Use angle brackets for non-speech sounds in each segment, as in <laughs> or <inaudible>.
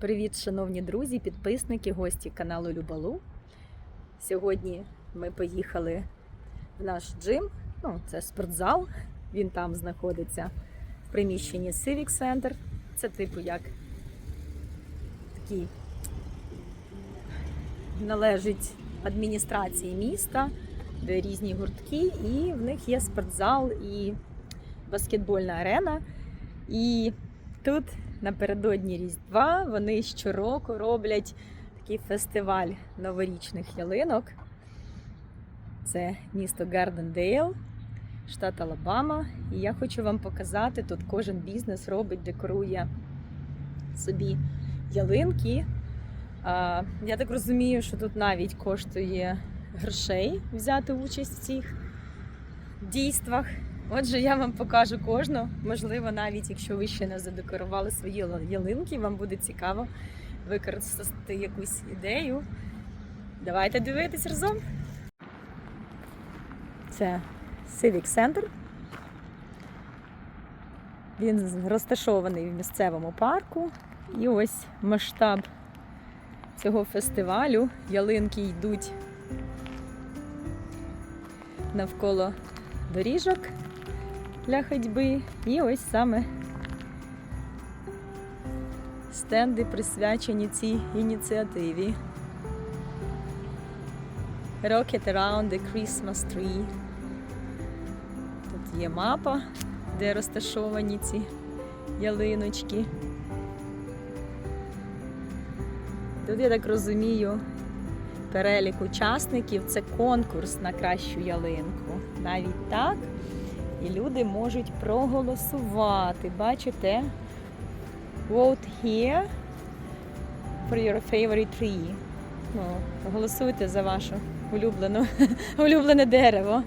Привіт, шановні друзі, підписники, гості каналу Любалу. Сьогодні ми поїхали в наш джим. Ну, це спортзал. Він там знаходиться в приміщенні Civic Center. Це типу як такий належить адміністрації міста, де різні гуртки, і в них є спортзал і баскетбольна арена. І тут напередодні Різдва вони щороку роблять такий фестиваль новорічних ялинок. Це місто Гардендейл, штат Алабама. І я хочу вам показати, тут кожен бізнес робить, декорує собі ялинки. Я так розумію, що тут навіть коштує грошей взяти участь в цих дійствах. Отже, я вам покажу кожну. Можливо, навіть якщо ви ще не задекорували свої ялинки, вам буде цікаво використати якусь ідею. Давайте дивитись разом. Це Civic Center. Він розташований в місцевому парку. І ось масштаб цього фестивалю. Ялинки йдуть навколо доріжок для ходьби. І ось саме стенди присвячені цій ініціативі. Rocket Around the Christmas Tree. Тут є мапа, де розташовані ці ялиночки. Тут, я так розумію, перелік учасників це конкурс на кращу ялинку. Навіть так. І люди можуть проголосувати. Бачите? Vote here for your favorite tree. Ну, голосуйте за вашу улюблену, <laughs> улюблене дерево.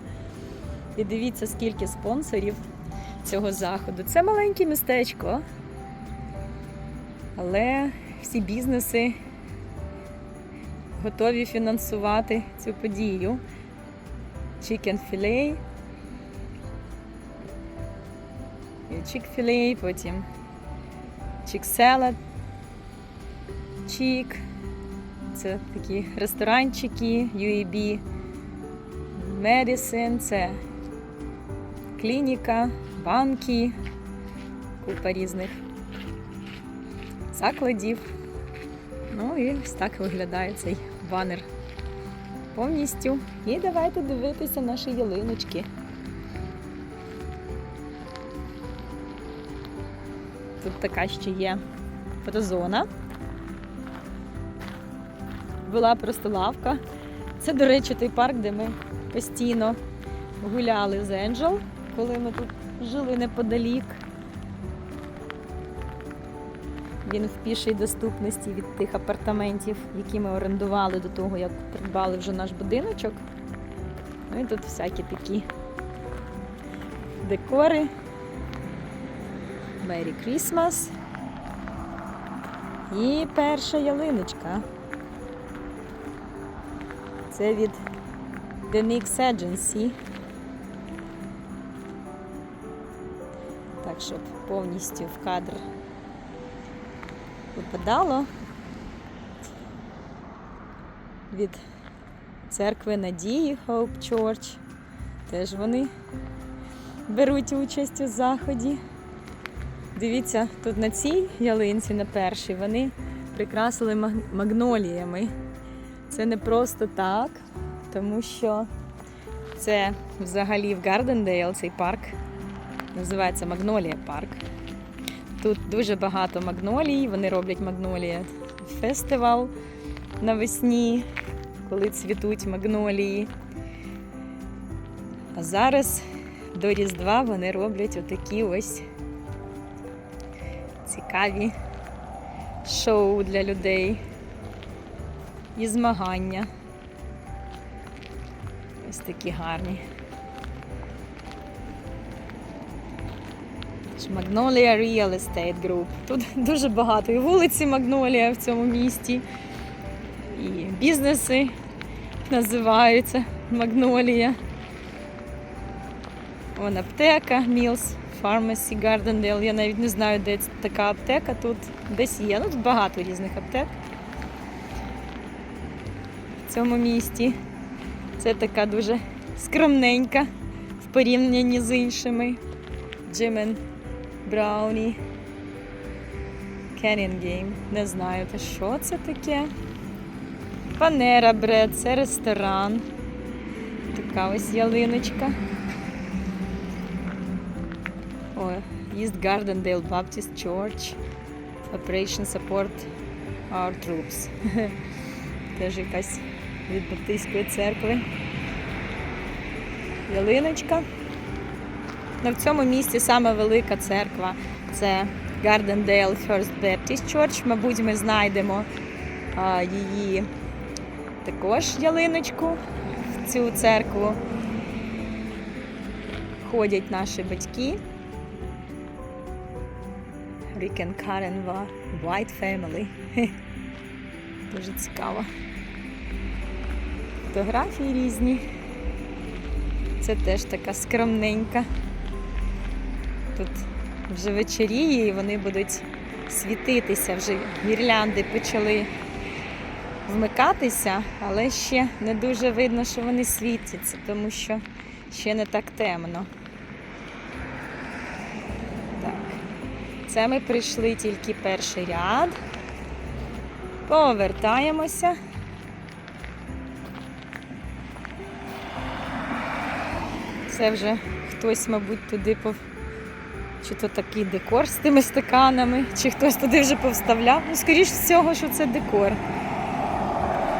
І дивіться, скільки спонсорів цього заходу. Це маленьке містечко. Але всі бізнеси готові фінансувати цю подію. Chicken filet, чік-філей, потім чік-селед, чік. Це такі ресторанчики, UAB, Medicine, це клініка, банки, купа різних закладів. Ну і ось так виглядає цей банер повністю. І давайте дивитися наші ялиночки. Тут така ще є фотозона. Була просто лавка. Це, до речі, той парк, де ми постійно гуляли з Енджел, коли ми тут жили неподалік. Він в пішій доступності від тих апартаментів, які ми орендували до того, як придбали вже наш будиночок. Ну і тут всякі такі декори. Merry Christmas. І перша ялиночка. Це від The Mix Agency. Так, щоб повністю в кадр випадало. Від церкви Надії Hope Church. Теж вони беруть участь у заході. Дивіться, тут на цій ялинці, на першій, вони прикрасили магноліями. Це не просто так, тому що це взагалі в Гардендейл цей парк називається Магнолія парк. Тут дуже багато магнолій, вони роблять магнолія фестивал навесні, коли цвітуть магнолії. А зараз до Різдва вони роблять отакі ось цікаві шоу для людей і змагання. Ось такі гарні. Magnolia Real Estate Group. Тут дуже багато і вулиці Магнолія в цьому місті, і бізнеси називаються Магнолія. Вон аптека, Мілс Pharmacy Gardendale. Я навіть не знаю, де така аптека. Тут десь є. Ну, тут багато різних аптек в цьому місті. Це така дуже скромненька в порівнянні з іншими. Джимен Брауні. Game. Не знаю, та що це таке. Панера Бред, це ресторан. Така ось ялиночка. East Gardendale Baptist Church. Operation Support Our Troops. <laughs> Теж якась від Баптистської церкви. Ялиночка. Ну, в цьому місті саме велика церква це Gardendale First Baptist Church. Мабуть, ми знайдемо а, її також ялиночку в цю церкву. Ходять наші батьки. Rick and Karen Wa- White Family. <laughs> Дуже цікаво. Фотографії різні. Це теж така скромненька. Тут вже вечеріє і вони будуть світитися. Вже гірлянди почали вмикатися, але ще не дуже видно, що вони світяться, тому що ще не так темно. Так. Це ми прийшли тільки перший ряд. Повертаємося. Це вже хтось, мабуть, туди пов... Чи то такий декор з тими стаканами, чи хтось туди вже повставляв. Ну, скоріш всього, що це декор.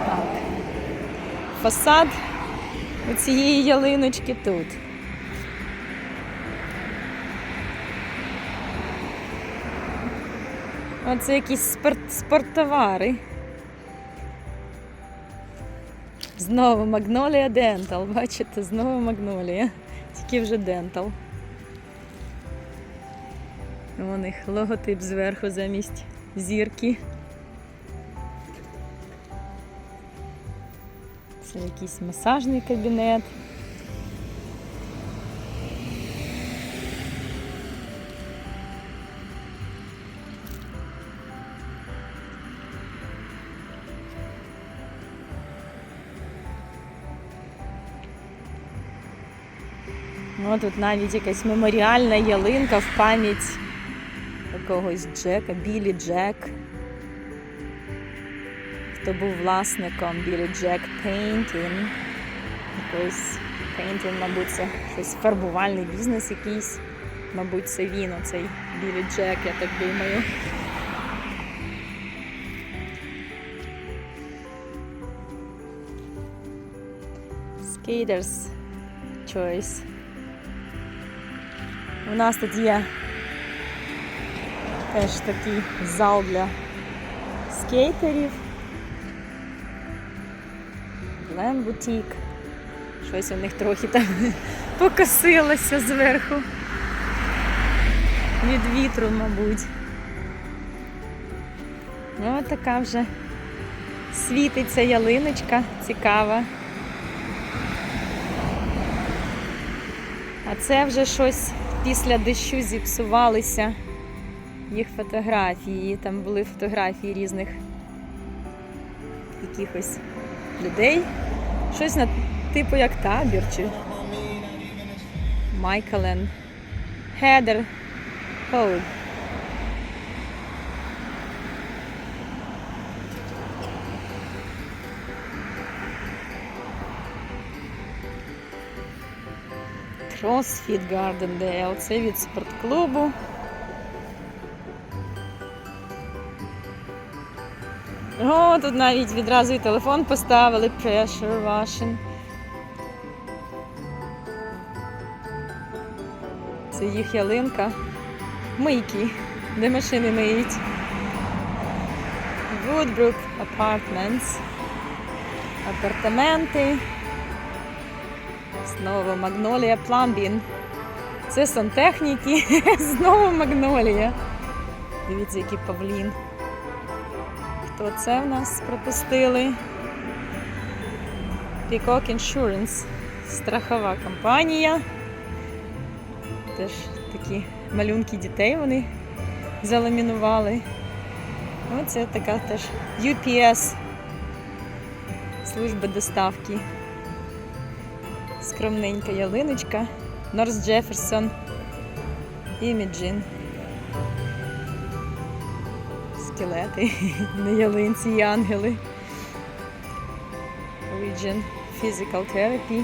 Так. Фасад у цієї ялиночки тут. Оце якісь спорт, спорттовари. Знову Магнолія Дентал. Бачите, знову Магнолія. Тільки вже Дентал. У них логотип зверху замість зірки. Це якийсь масажний кабінет. Ну, тут навіть якась меморіальна ялинка в пам'ять якогось Джека, Білі Джек. Хто був власником Білі Джек Painting. Якийсь Painting, мабуть, це щось фарбувальний бізнес якийсь. Мабуть, це він, оцей Білі Джек, я так думаю. Skaters Choice. У нас тут є теж такий зал для скейтерів. Бутік. Щось у них трохи там <laughs> покосилося зверху. Від вітру, мабуть. Ну, от така вже світиться ялиночка цікава. А це вже щось після дощу зіпсувалися їх фотографії. Там були фотографії різних якихось людей. Щось на типу як табір чи Майкелен. Хедер. Хоуд. CrossFit Gardendale. Це від спортклубу. О, тут навіть відразу і телефон поставили. Pressure washing. Це їх ялинка. Мийки, де машини миють. Woodbrook Apartments. Апартаменти. Знову Магнолія Пламбін. Це сантехніки. <laughs> Знову Магнолія. Дивіться, який павлін. Хто це в нас пропустили? Peacock Insurance. Страхова компанія. Теж такі малюнки дітей вони заламінували. Оце така теж UPS служба доставки. Скромненька ялиночка. Норс Джеферсон. Іміджин. Скелети <laughs> на ялинці і ангели. Region Physical Therapy.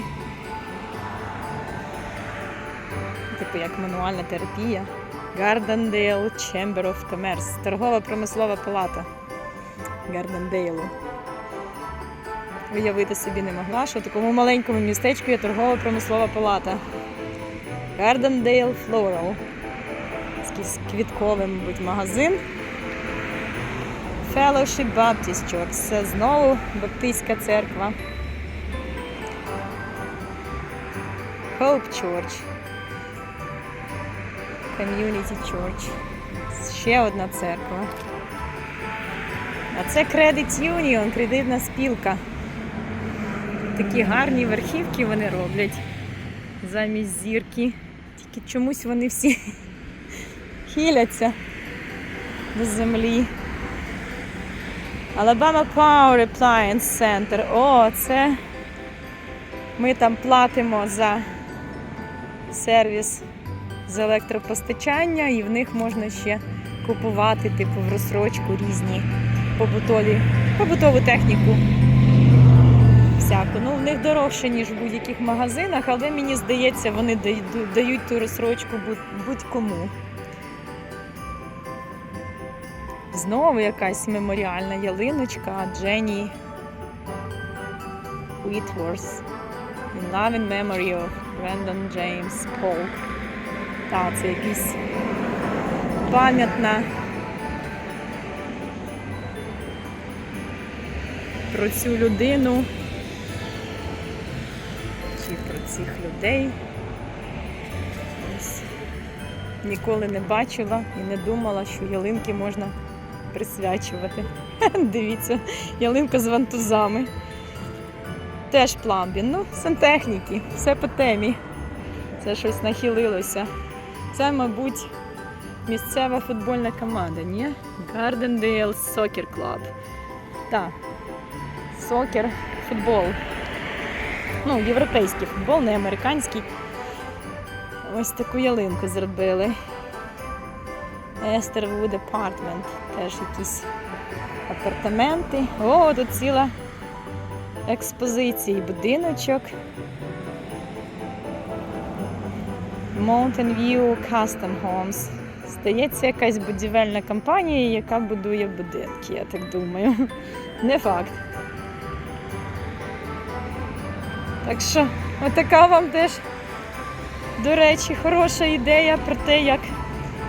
Типу як мануальна терапія. Gardendale Chamber of Commerce. Торгова промислова палата. Гардендейлу. Уявити собі не могла, що в такому маленькому містечку є торгова промислова палата. Gardendale Floral. Якийсь квітковий, мабуть, магазин. Fellowship Baptist Church. Це знову Баптистська церква. Hope Church. Community Church. Ще одна церква. А це Credit Union, кредитна спілка. Такі гарні верхівки вони роблять замість зірки. Тільки чомусь вони всі <laughs> хиляться до землі. Alabama Power Appliance Center. О, це ми там платимо за сервіс з електропостачання, і в них можна ще купувати, типу, в розсрочку різні побутові, побутову техніку. Всяку. Ну, в них дорожче, ніж в будь-яких магазинах, але мені здається, вони дають- ту розсрочку будь- будь-кому. Знову якась меморіальна ялиночка Дженні Whitworth. In loving memory of Brandon James Polk. Так, це якийсь пам'ятна про цю людину людей. Ніколи не бачила і не думала, що ялинки можна присвячувати. <laughs> Дивіться, ялинка з вантузами. Теж пламбін. Ну, сантехніки, все по темі. Це щось нахилилося. Це, мабуть, місцева футбольна команда, ні? Gardendale Soccer Club. Так. Сокер, футбол. Ну, європейський футбол, не американський. Ось таку ялинку зробили. Естервуд Апартмент. Теж якісь апартаменти. О, тут ціла експозиція, будиночок. Mountain View Custom Homes. Здається, якась будівельна компанія, яка будує будинки, я так думаю. <laughs> Не факт. Так що, отака вам теж, до речі, хороша ідея про те, як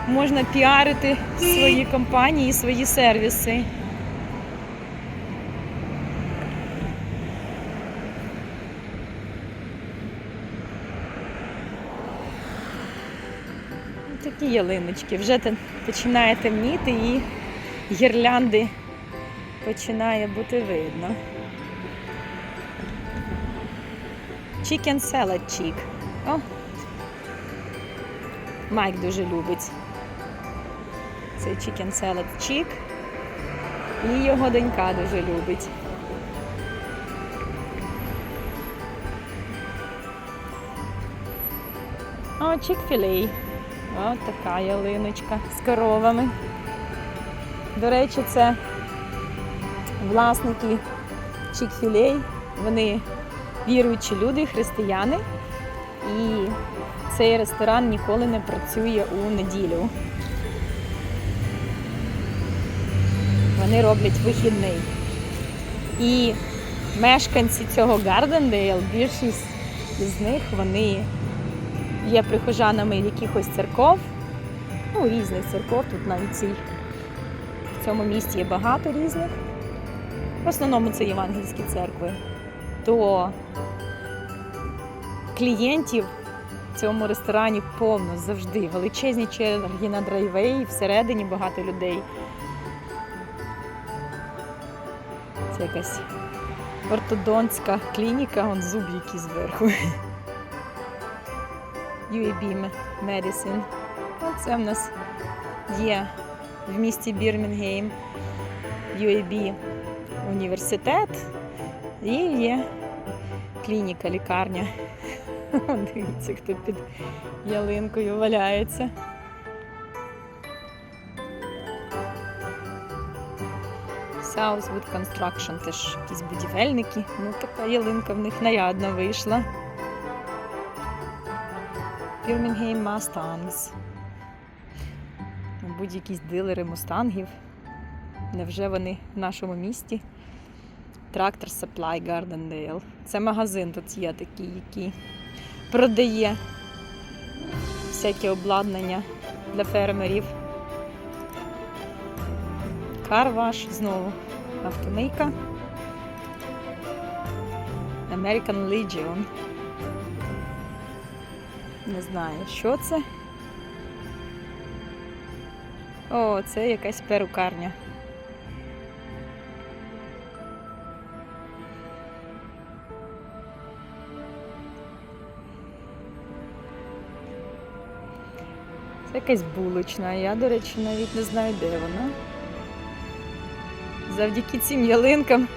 можна піарити свої компанії, свої сервіси. Такі ялиночки. Вже починає темніти і гірлянди починає бути видно. Chicken salad chick. О. Майк дуже любить цей chicken salad chick. І його донька дуже любить. О, Chick-fil-A. О, така ялиночка з коровами. До речі, це власники Chick-fil-A. Вони віруючі люди, християни. І цей ресторан ніколи не працює у неділю. Вони роблять вихідний. І мешканці цього Гардендейл, більшість з них вони є прихожанами якихось церков, ну, різних церков, тут навіть цій, в цьому місті є багато різних. В основному це євангельські церкви. То клієнтів в цьому ресторані повно завжди. Величезні черги на драйвей, всередині багато людей. Це якась ортодонтська клініка, он зуб який зверху. UAB Medicine. Це в нас є в місті Бірмінгейм UAB університет і є клініка, лікарня. <laughs> Дивіться, хто під ялинкою валяється. Southwood Construction, теж якісь будівельники. Ну, така ялинка в них нарядно вийшла. Birmingham Mustangs. Мабуть, якісь дилери мустангів. Невже вони в нашому місті? Трактор Supply Gardendale. Це магазин тут є такий, який продає всяке обладнання для фермерів. Карваш знову автомийка. American Legion. Не знаю, що це. О, це якась перукарня. Якась булочна. Я, до речі, навіть не знаю, де вона. Завдяки цим ялинкам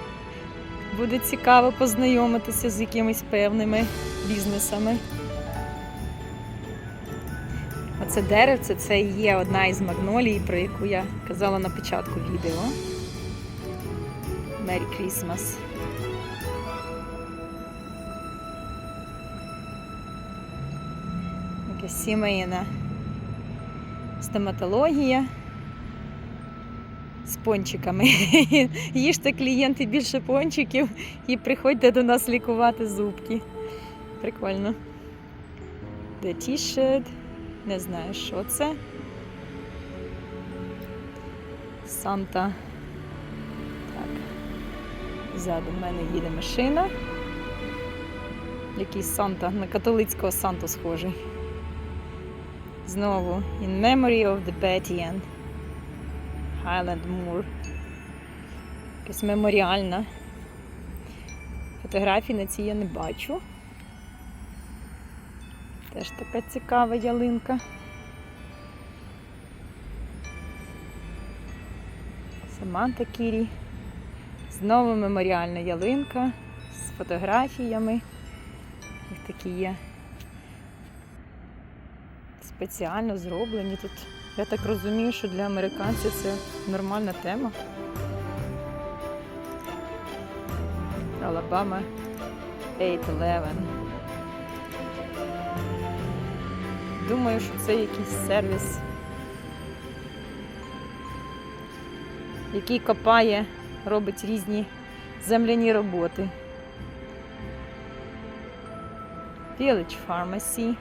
буде цікаво познайомитися з якимись певними бізнесами. Оце деревце це і є одна із магнолій, про яку я казала на початку відео. Merry Christmas. Якась сімейна стоматологія з пончиками. <laughs> Їжте клієнти більше пончиків і приходьте до нас лікувати зубки. Прикольно. T-shirt. Не знаю, що це. Санта. Так. Ззаду в мене їде машина. Якийсь Санта, на католицького Санту схожий. Знову In Memory of the Betty Ann. Highland Moor. Якась меморіальна. Фотографій на цій я не бачу. Теж така цікава ялинка. Саманта Кірі. Знову меморіальна ялинка з фотографіями. Їх такі є спеціально зроблені тут. Я так розумію, що для американців це нормальна тема. Алабама 811. Думаю, що це якийсь сервіс, який копає, робить різні земляні роботи. Village Pharmacy.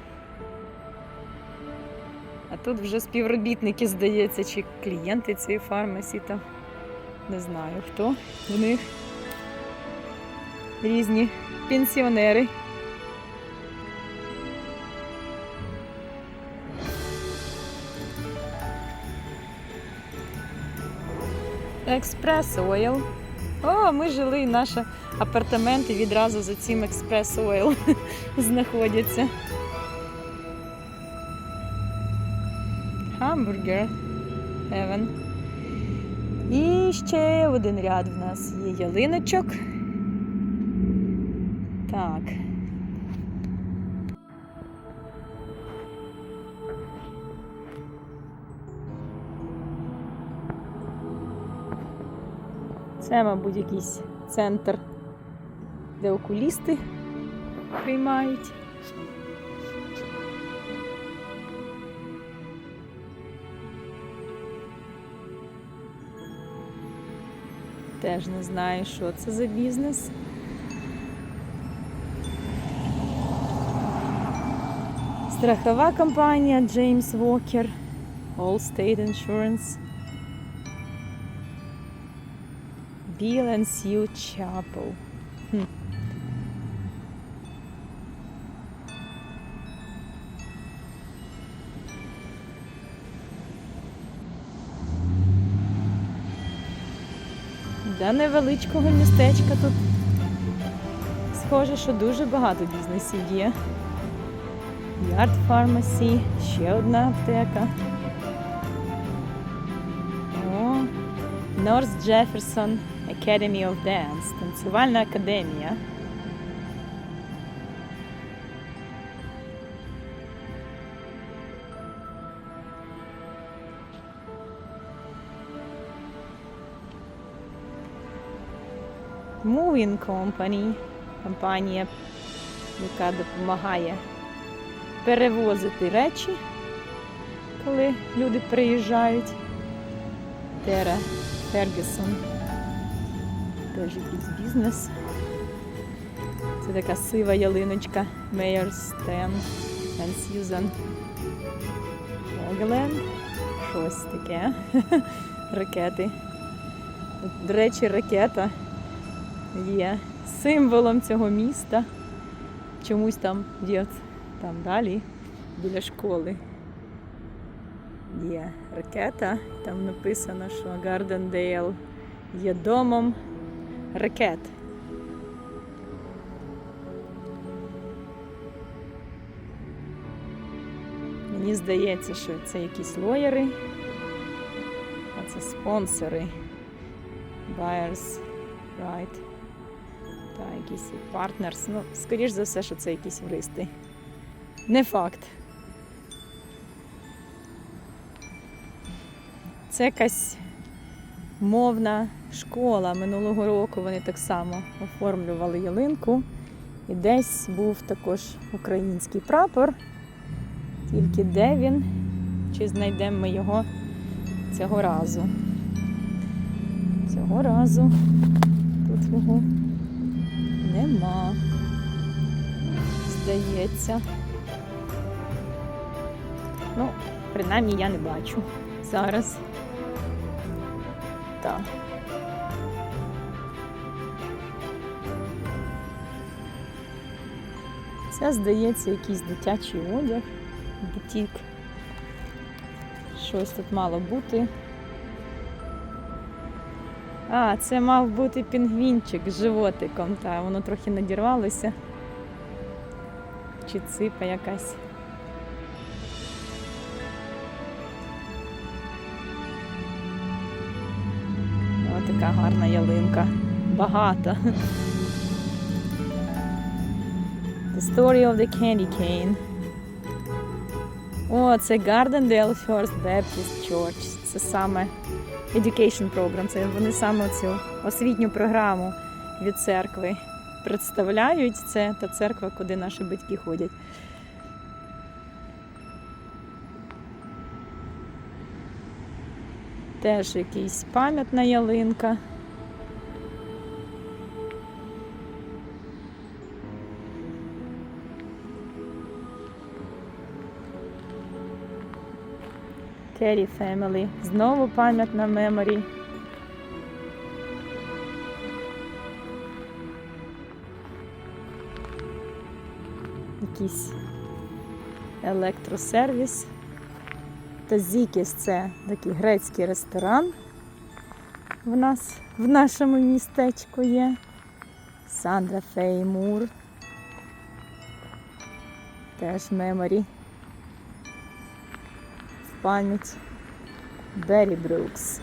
Тут вже співробітники, здається, чи клієнти цієї фармасі там. Не знаю хто в них. Різні пенсіонери. Експрес Ойл. О, ми жили, наші апартаменти відразу за цим Експрес Ойл <laughs> знаходяться. Hamburger Heaven. І ще один ряд в нас є ялиночок. Так. Це, мабуть, якийсь центр, де окулісти приймають. Теж не знаю, що це за бізнес. Страхова компанія James Walker, Allstate Insurance, Bill and Sue Chapel. невеличкого містечка тут схоже, що дуже багато бізнесів є. Ярд Фармасі, ще одна аптека. О, North Jefferson Academy of Dance, танцювальна академія. Moving Company, компанія, яка допомагає перевозити речі, коли люди приїжджають. Тера Фергюсон. Теж якийсь бізнес. Це така сива ялиночка Мейер Стен Susan Огленд. Щось таке. <laughs> Ракети. До речі, ракета є символом цього міста. Чомусь там є там далі, біля школи. Є ракета, там написано, що Гардендейл є домом ракет. Мені здається, що це якісь лоєри, а це спонсори. Buyers, right. Та якісь партнерс. Ну, скоріш за все, що це якісь юристи. Не факт. Це якась мовна школа. Минулого року вони так само оформлювали ялинку. І десь був також український прапор. Тільки де він? Чи знайдемо ми його цього разу? Цього разу тут його нема. Здається. Ну, принаймні я не бачу зараз. Так. Це, здається, якийсь дитячий одяг, бутік. Щось тут мало бути. А, це мав бути пінгвінчик з животиком, та воно трохи надірвалося. Чи ципа якась. Ось така гарна ялинка. Багата. The story of the candy cane. О, це Gardendale First Baptist Church. Це саме Education Program. Це вони саме цю освітню програму від церкви представляють. Це та церква, куди наші батьки ходять. Теж якийсь пам'ятна ялинка. Керрі Family. Знову пам'ятна меморі. Якийсь електросервіс. Тазікіс це такий грецький ресторан. В нас в нашому містечку є. Сандра Феймур. Теж меморі. Пам'ять Беррі Брукс.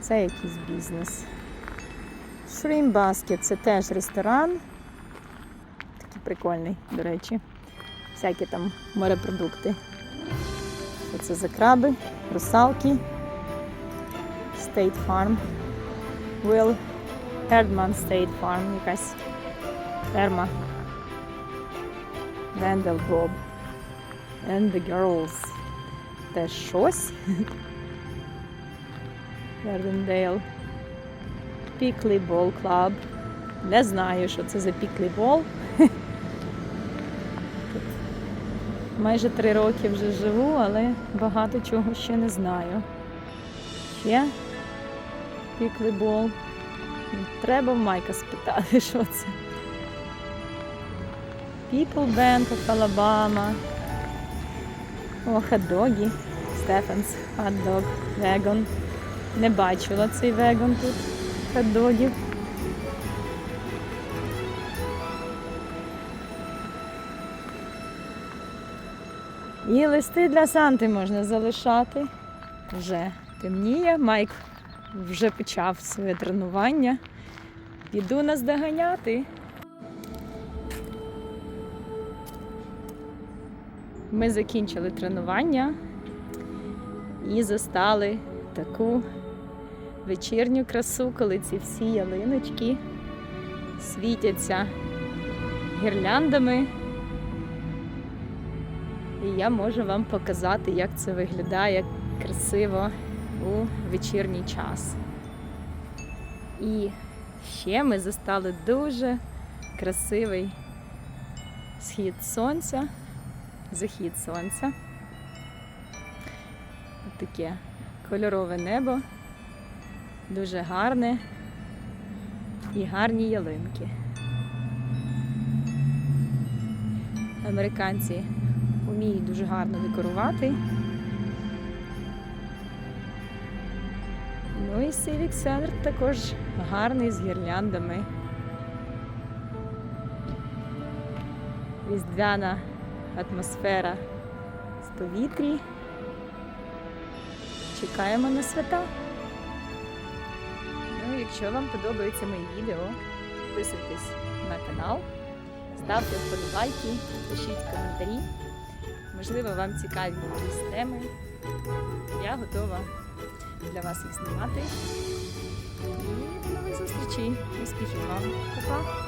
Це якийсь бізнес. Shrimp Basket це теж ресторан. Такий прикольний, до речі. Всякі там морепродукти. Це за краби, русалки. State Farm. Will Herdman State Farm, якась ферма. Wendell Bob. And the girls. Теж щось. Pickley Ball Club. Не знаю, що це за Ball. Майже три роки вже живу, але багато чого ще не знаю. Ще піклебол. Треба в Майка спитати, <laughs> що це. People Bank of Alabama. О, хот-доги. Стефенс, хот-дог, вегон. Не бачила цей вегон тут. Хот-догів. І листи для Санти можна залишати. Вже темніє. Майк вже почав своє тренування. Піду наздоганяти. Ми закінчили тренування і застали таку вечірню красу, коли ці всі ялиночки світяться гірляндами. І я можу вам показати, як це виглядає красиво у вечірній час. І ще ми застали дуже красивий схід сонця, захід сонця. Таке кольорове небо, дуже гарне і гарні ялинки. Американці вміють дуже гарно декорувати. Ну і Civic Center також гарний з гірляндами. Різдвяна атмосфера в повітрі. Чекаємо на свята. Ну, якщо вам подобаються мої відео, підписуйтесь на канал, ставте вподобайки, пишіть коментарі. Можливо, вам цікаві якісь теми. Я готова для вас їх знімати. І до нових зустрічей. Успіхів вам. Па-па!